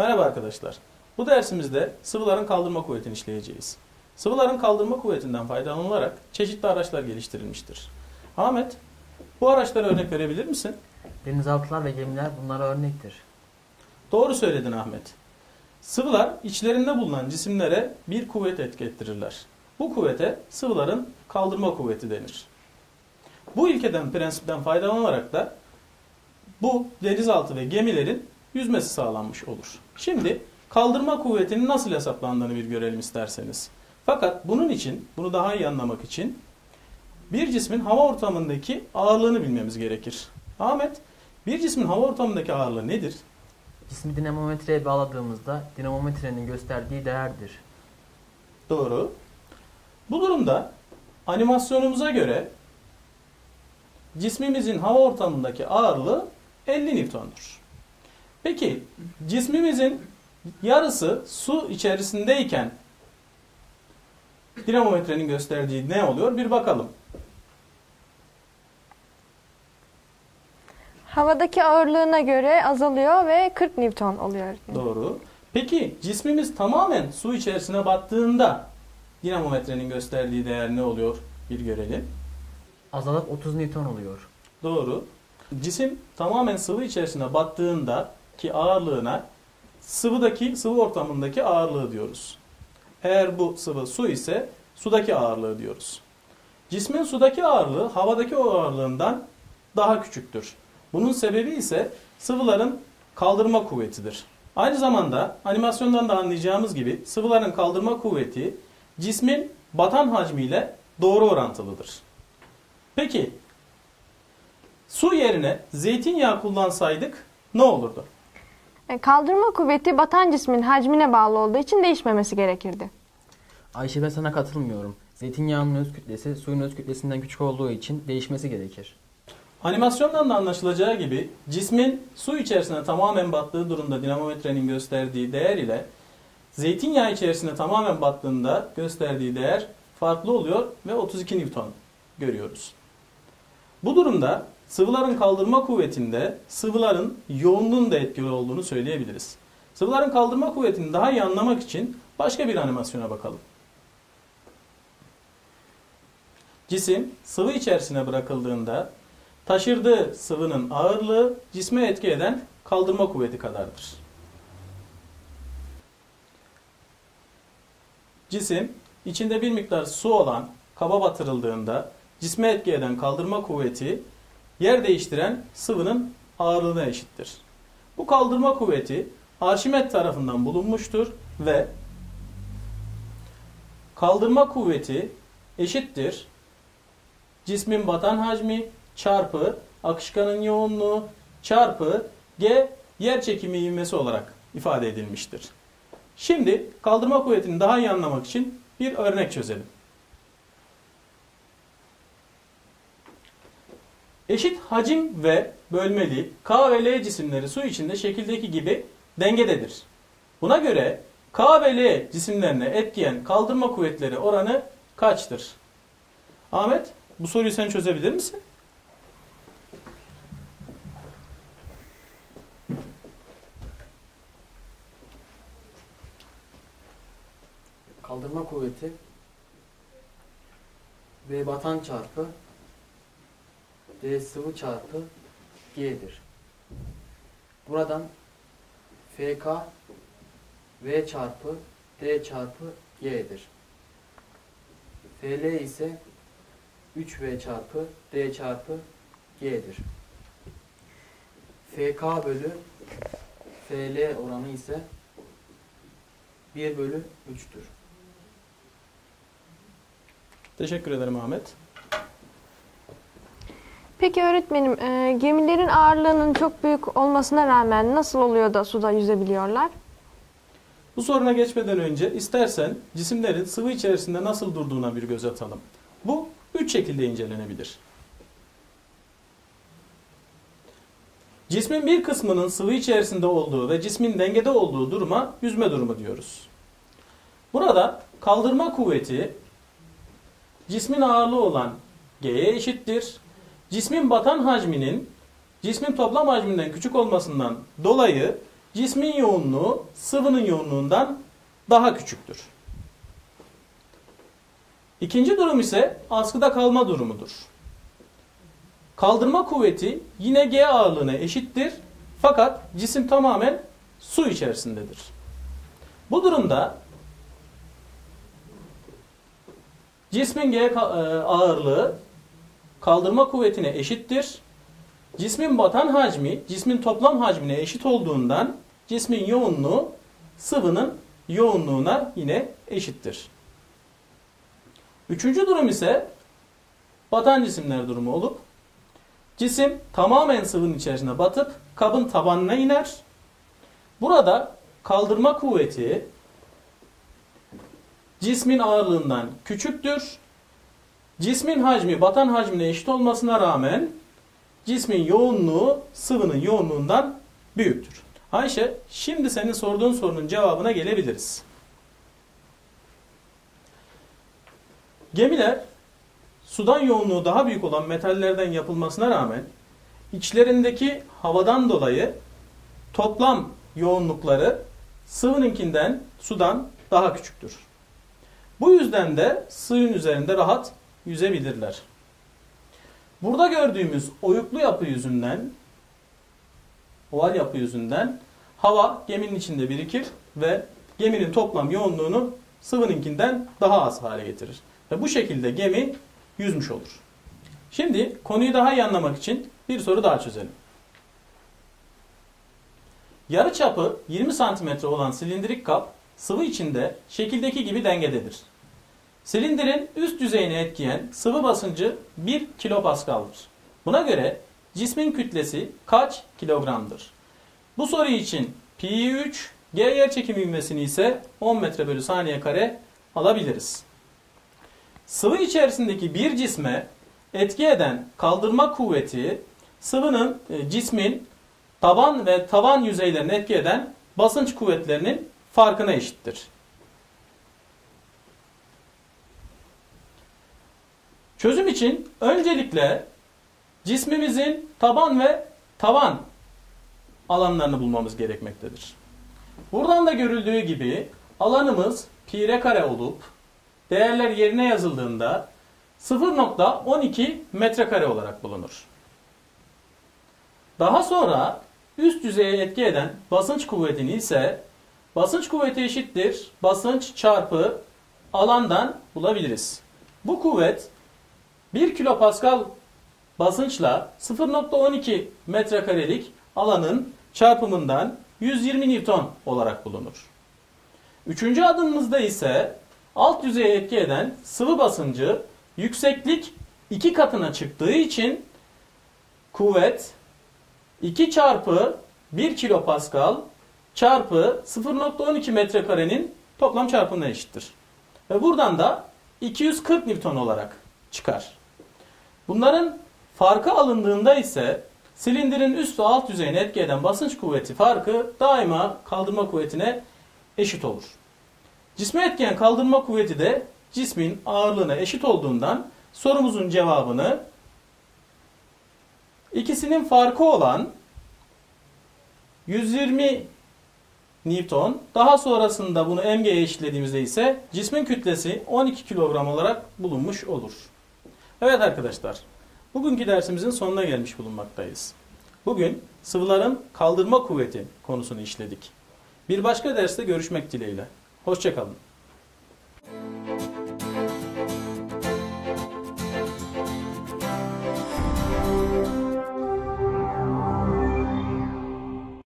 Merhaba arkadaşlar. Bu dersimizde sıvıların kaldırma kuvvetini işleyeceğiz. Sıvıların kaldırma kuvvetinden faydalanılarak çeşitli araçlar geliştirilmiştir. Ahmet, bu araçlara örnek verebilir misin? Denizaltılar ve gemiler bunlara örnektir. Doğru söyledin Ahmet. Sıvılar içlerinde bulunan cisimlere bir kuvvet etki ettirirler. Bu kuvvete sıvıların kaldırma kuvveti denir. Bu ilkeden, prensipten faydalanarak da bu denizaltı ve gemilerin yüzmesi sağlanmış olur. Şimdi kaldırma kuvvetinin nasıl hesaplandığını bir görelim isterseniz. Fakat bunun için, bunu daha iyi anlamak için bir cismin hava ortamındaki ağırlığını bilmemiz gerekir. Ahmet, bir cismin hava ortamındaki ağırlığı nedir? Cismi dinamometreye bağladığımızda dinamometrenin gösterdiği değerdir. Doğru. Bu durumda animasyonumuza göre cismimizin hava ortamındaki ağırlığı 50 Newton'dur. Peki cismimizin yarısı su içerisindeyken dinamometrenin gösterdiği ne oluyor? Bir bakalım. Havadaki ağırlığına göre azalıyor ve 40 Newton oluyor. Doğru. Peki cismimiz tamamen su içerisine battığında dinamometrenin gösterdiği değer ne oluyor? Bir görelim. Azalıp 30 Newton oluyor. Doğru. Cisim tamamen sıvı içerisine battığında ki ağırlığına sıvıdaki sıvı ortamındaki ağırlığı diyoruz. Eğer bu sıvı su ise sudaki ağırlığı diyoruz. Cismin sudaki ağırlığı havadaki o ağırlığından daha küçüktür. Bunun sebebi ise sıvıların kaldırma kuvvetidir. Aynı zamanda animasyondan da anlayacağımız gibi sıvıların kaldırma kuvveti cismin batan hacmiyle doğru orantılıdır. Peki su yerine zeytinyağı kullansaydık ne olurdu? E, Kaldırma kuvveti batan cismin hacmine bağlı olduğu için değişmemesi gerekirdi. Ayşe ben sana katılmıyorum. Zeytinyağının öz kütlesi suyun öz kütlesinden küçük olduğu için değişmesi gerekir. Animasyondan da anlaşılacağı gibi cismin su içerisine tamamen battığı durumda dinamometrenin gösterdiği değer ile zeytinyağı içerisine tamamen battığında gösterdiği değer farklı oluyor ve 32 Newton görüyoruz. Bu durumda sıvıların kaldırma kuvvetinde sıvıların yoğunluğun da etkili olduğunu söyleyebiliriz. Sıvıların kaldırma kuvvetini daha iyi anlamak için başka bir animasyona bakalım. Cisim sıvı içerisine bırakıldığında taşırdığı sıvının ağırlığı cisme etki eden kaldırma kuvveti kadardır. Cisim içinde bir miktar su olan kaba batırıldığında cisme etki eden kaldırma kuvveti yer değiştiren sıvının ağırlığına eşittir. Bu kaldırma kuvveti Arşimet tarafından bulunmuştur ve kaldırma kuvveti eşittir cismin batan hacmi çarpı akışkanın yoğunluğu çarpı g yer çekimi ivmesi olarak ifade edilmiştir. Şimdi kaldırma kuvvetini daha iyi anlamak için bir örnek çözelim. Eşit hacim ve bölmeli K ve L cisimleri su içinde şekildeki gibi dengededir. Buna göre K ve L cisimlerine etkiyen kaldırma kuvvetleri oranı kaçtır? Ahmet bu soruyu sen çözebilir misin? Kaldırma kuvveti V batan çarpı D sıvı çarpı G'dir. Buradan FK V çarpı D çarpı G'dir. FL ise 3V çarpı D çarpı G'dir. FK bölü FL oranı ise 1 bölü 3'tür. Teşekkür ederim Ahmet. Peki öğretmenim, e, gemilerin ağırlığının çok büyük olmasına rağmen nasıl oluyor da suda yüzebiliyorlar? Bu soruna geçmeden önce istersen cisimlerin sıvı içerisinde nasıl durduğuna bir göz atalım. Bu üç şekilde incelenebilir. Cismin bir kısmının sıvı içerisinde olduğu ve cismin dengede olduğu duruma yüzme durumu diyoruz. Burada kaldırma kuvveti cismin ağırlığı olan G'ye eşittir. Cismin batan hacminin cismin toplam hacminden küçük olmasından dolayı cismin yoğunluğu sıvının yoğunluğundan daha küçüktür. İkinci durum ise askıda kalma durumudur. Kaldırma kuvveti yine G ağırlığına eşittir fakat cisim tamamen su içerisindedir. Bu durumda cismin G e, ağırlığı kaldırma kuvvetine eşittir. Cismin batan hacmi cismin toplam hacmine eşit olduğundan cismin yoğunluğu sıvının yoğunluğuna yine eşittir. Üçüncü durum ise batan cisimler durumu olup cisim tamamen sıvının içerisine batıp kabın tabanına iner. Burada kaldırma kuvveti cismin ağırlığından küçüktür. Cismin hacmi batan hacmine eşit olmasına rağmen cismin yoğunluğu sıvının yoğunluğundan büyüktür. Ayşe, şimdi senin sorduğun sorunun cevabına gelebiliriz. Gemiler sudan yoğunluğu daha büyük olan metallerden yapılmasına rağmen içlerindeki havadan dolayı toplam yoğunlukları sıvınınkinden sudan daha küçüktür. Bu yüzden de suyun üzerinde rahat yüzebilirler. Burada gördüğümüz oyuklu yapı yüzünden, oval yapı yüzünden hava geminin içinde birikir ve geminin toplam yoğunluğunu sıvınınkinden daha az hale getirir. Ve bu şekilde gemi yüzmüş olur. Şimdi konuyu daha iyi anlamak için bir soru daha çözelim. Yarı çapı 20 cm olan silindirik kap sıvı içinde şekildeki gibi dengededir. Silindirin üst yüzeyine etkileyen sıvı basıncı 1 kilopaskaldır. Buna göre cismin kütlesi kaç kilogramdır? Bu soru için pi 3, g yerçekim ivmesini ise 10 metre bölü saniye kare alabiliriz. Sıvı içerisindeki bir cisme etki eden kaldırma kuvveti sıvının e, cismin taban ve tavan yüzeylerine etki eden basınç kuvvetlerinin farkına eşittir. Çözüm için öncelikle cismimizin taban ve tavan alanlarını bulmamız gerekmektedir. Buradan da görüldüğü gibi alanımız pi r kare olup değerler yerine yazıldığında 0.12 metrekare olarak bulunur. Daha sonra üst yüzeye etki eden basınç kuvvetini ise basınç kuvveti eşittir basınç çarpı alandan bulabiliriz. Bu kuvvet 1 kilopascal basınçla 0.12 metrekarelik alanın çarpımından 120 Newton olarak bulunur. Üçüncü adımımızda ise alt yüzeye etki eden sıvı basıncı yükseklik 2 katına çıktığı için kuvvet 2 çarpı 1 kilopascal çarpı 0.12 metrekarenin toplam çarpımına eşittir. Ve buradan da 240 Newton olarak çıkar. Bunların farkı alındığında ise silindirin üst ve alt yüzeyine etki eden basınç kuvveti farkı daima kaldırma kuvvetine eşit olur. Cisme etkiyen kaldırma kuvveti de cismin ağırlığına eşit olduğundan sorumuzun cevabını ikisinin farkı olan 120 Newton daha sonrasında bunu mg'ye eşitlediğimizde ise cismin kütlesi 12 kilogram olarak bulunmuş olur. Evet arkadaşlar bugünkü dersimizin sonuna gelmiş bulunmaktayız. Bugün sıvıların kaldırma kuvveti konusunu işledik. Bir başka derste görüşmek dileğiyle. Hoşçakalın.